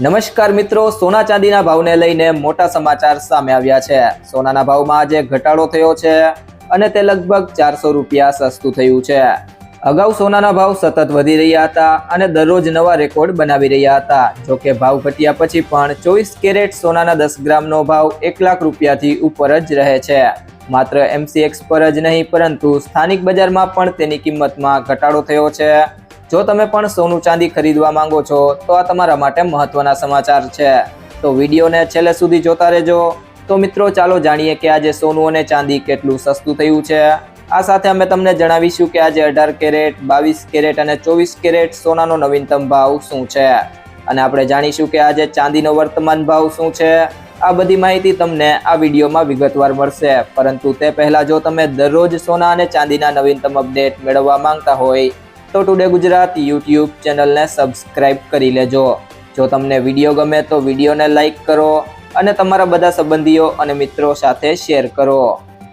નમસ્કાર મિત્રો, સોના ચાંદીના ભાવને લઈને મોટા સમાચાર સામે આવ્યા છે. સોનાના ભાવમાં આજે ઘટાડો થયો છે અને તે લગભગ ચારસો રૂપિયા સસ્તું થયું છે. અગાઉ સોનાના ભાવ સતત વધી રહ્યા હતા અને દરરોજ નવા રેકોર્ડ બનાવી રહ્યા હતા. જો કે ભાવ ઘટ્યા પછી પણ ચોવીસ કેરેટ સોનાના દસ ગ્રામનો ભાવ એક લાખ રૂપિયાથી ઉપર જ રહે છે. માત્ર એમસીએક્સ પર જ નહીં, પરંતુ સ્થાનિક બજારમાં પણ તેની કિંમતમાં ઘટાડો થયો છે. જો તમે પણ સોનું ચાંદી ખરીદવા માંગો છો, તો આ તમારા માટે મહત્વના સમાચાર છે. તો વિડીયોને છેલ્લે સુધી જોતા રહેજો. તો મિત્રો, ચાલો જાણીએ કે આજે સોનું અને ચાંદી કેટલું સસ્તું થયું છે. આ સાથે અમે તમને જણાવીશું કે આજે અઢાર કેરેટ, બાવીસ કેરેટ અને ચોવીસ કેરેટ સોનાનો નવીનતમ ભાવ શું છે. અને આપણે જાણીશું કે આજે ચાંદીનો વર્તમાન ભાવ શું છે. આ બધી માહિતી તમને આ વિડીયોમાં વિગતવાર મળશે. પરંતુ તે પહેલાં જો તમે દરરોજ સોના અને ચાંદીના નવીનતમ અપડેટ મેળવવા માંગતા હોય તો ટુડે ગુજરાત યુટ્યુબ ચેનલને સબસ્ક્રાઇબ કરી લેજો. જો તમને વીડિયો ગમે તો વિડીયોને લાઇક કરો અને તમારા બધા સંબંધીઓ અને મિત્રો સાથે શેર કરો.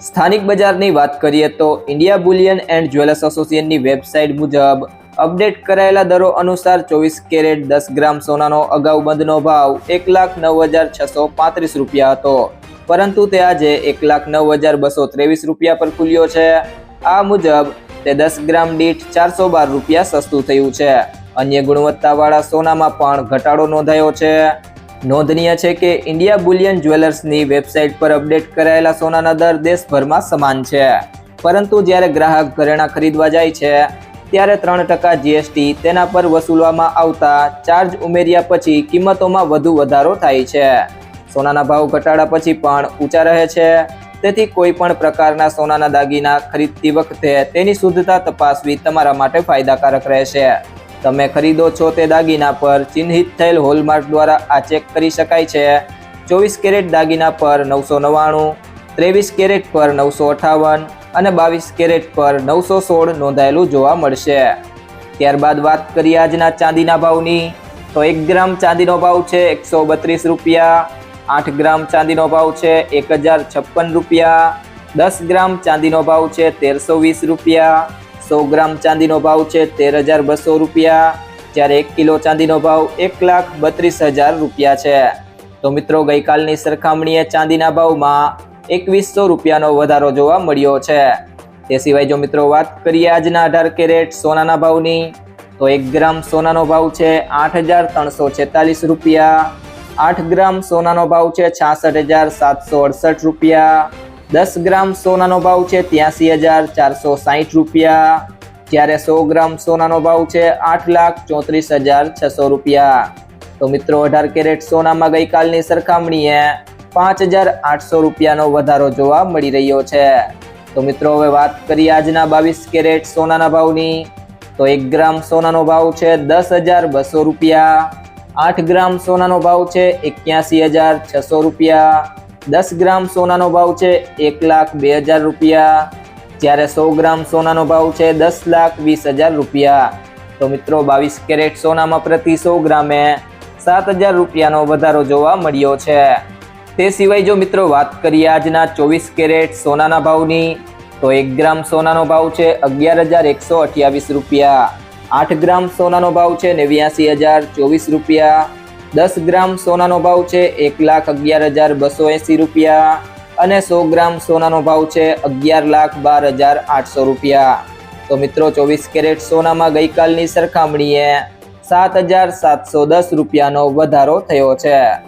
સ્થાનિક બજારની વાત કરીએ તો ઇન્ડિયા બુલિયન એન્ડ જ્વેલર્સ એસોસિએશનની વેબસાઇટ મુજબ અપડેટ કરાયેલા દરો અનુસાર ચોવીસ કેરેટ દસ ગ્રામ સોનાનો અગાઉ બંધનો ભાવ એક લાખ નવ હજાર છસો પાંત્રીસ રૂપિયા હતો. પરંતુ તે આજે એક લાખ નવ હજાર બસો ત્રેવીસ રૂપિયા પર ખુલ્યો છે. આ મુજબ તે દસ ગ્રામ દીઠ ચારસો બાર રૂપિયા સસ્તું થયું છે. અન્ય ગુણવત્તાવાળા સોનામાં પણ ઘટાડો નોંધાયો છે. નોંધનીય છે કે ઇન્ડિયા બુલિયન જ્વેલર્સની વેબસાઇટ પર અપડેટ કરાયેલા સોનાના દર દેશભરમાં સમાન છે. પરંતુ જ્યારે ગ્રાહક ઘરેણાં ખરીદવા જાય છે, ત્યારે ત્રણ ટકા જીએસટી તેના પર વસૂલવામાં આવતા ચાર્જ ઉમેર્યા પછી કિંમતોમાં વધુ વધારો થાય છે. સોનાના ભાવ ઘટાડા પછી પણ ઊંચા રહે છે. તેથી કોઈ પણ પ્રકારના સોનાના દાગીના ખરીદતી વખતે તેની શુદ્ધતા તપાસવી તમારા માટે ફાયદાકારક રહેશે. તમે ખરીદો છો તે દાગીના પર ચિહ્નિત થયેલ હોલમાર્ક દ્વારા આ ચેક કરી શકાય છે. ચોવીસ કેરેટ દાગીના પર નવસો નવ્વાણું, ત્રેવીસ કેરેટ પર નવસો અઠાવન અને બાવીસ કેરેટ પર નવસો સોળ નોંધાયેલું જોવા મળશે. ત્યારબાદ વાત કરીએ આજના ચાંદીના ભાવની. તો એક ગ્રામ ચાંદીનો ભાવ છે એકસો બત્રીસ રૂપિયા આઠ ગ્રામ ચાંદીનો ભાવ છે, એક હજાર છપ્પન રૂપિયા. દસ ગ્રામ ચાંદીનો ભાવ છે, તેરસો વીસ રૂપિયા. સો ગ્રામ ચાંદીનો ભાવ છે, તેર હજાર બસો રૂપિયા. જ્યારે એક કિલો ચાંદીનો ભાવ એક લાખ બત્રીસ હજાર રૂપિયા છે. તો મિત્રો, ગઈકાલની સરખામણીએ ચાંદીના ભાવમાં એકવીસો રૂપિયાનો વધારો જોવા મળ્યો છે. તે સિવાય જો મિત્રો વાત કરીએ આજના અઢાર કેરેટ સોનાના ભાવની, તો એક ગ્રામ સોનાનો ભાવ છે, આઠ હજાર ત્રણસો છેતાલીસ રૂપિયા. આઠ ગ્રામ સોનાનો ભાવ છે છાસઠ હજાર સાતસો અડસઠ રૂપિયા. દસ ગ્રામ સોનાનો ભાવ છે ત્યાસી હજાર ચારસો સાહીઠ રૂપિયા. જ્યારે સો ગ્રામ સોનાનો ભાવ છે આઠ લાખ ચોત્રીસ હજાર છસો રૂપિયા. તો મિત્રો, અઢાર કેરેટ સોનામાં ગઈકાલની સરખામણીએ પાંચ હજાર આઠસો રૂપિયાનો વધારો જોવા મળી રહ્યો છે. તો મિત્રો, હવે વાત કરીએ આજના બાવીસ કેરેટ સોનાના ભાવની. તો એક ગ્રામ સોનાનો ભાવ છે દસ હજાર બસો રૂપિયા. આઠ ગ્રામ સોનાનો ભાવ છે એક્યાસી હજાર છસો રૂપિયા. દસ ગ્રામ સોનાનો ભાવ છે એક લાખ બે હજાર રૂપિયા. જ્યારે સો ગ્રામ સોનાનો ભાવ છે દસ લાખ વીસ હજાર રૂપિયા. તો મિત્રો બાવીસ કેરેટ સોનામાં પ્રતિ સો ગ્રામે સાત હજાર રૂપિયાનો વધારો જોવા મળ્યો છે. તે સિવાય જો મિત્રો વાત કરીએ આજના ચોવીસ કેરેટ સોનાના ભાવની, તો એક ગ્રામ સોનાનો ભાવ છે અગિયાર હજાર એકસો અઠ્યાવીસ રૂપિયા. આઠ ગ્રામ સોનાનો ભાવ છે નેવ્યાસી હજાર ચોવીસ રૂપિયા. દસ ગ્રામ સોનાનો ભાવ છે એક લાખ અગિયાર હજાર બસો એંસી રૂપિયા. અને સો ગ્રામ સોનાનો ભાવ છે અગિયાર લાખ બાર હજાર આઠસો રૂપિયા. તો મિત્રો, ચોવીસ કેરેટ સોનામાં ગઈકાલની સરખામણીએ સાત હજાર સાતસો દસ રૂપિયાનો વધારો થયો છે.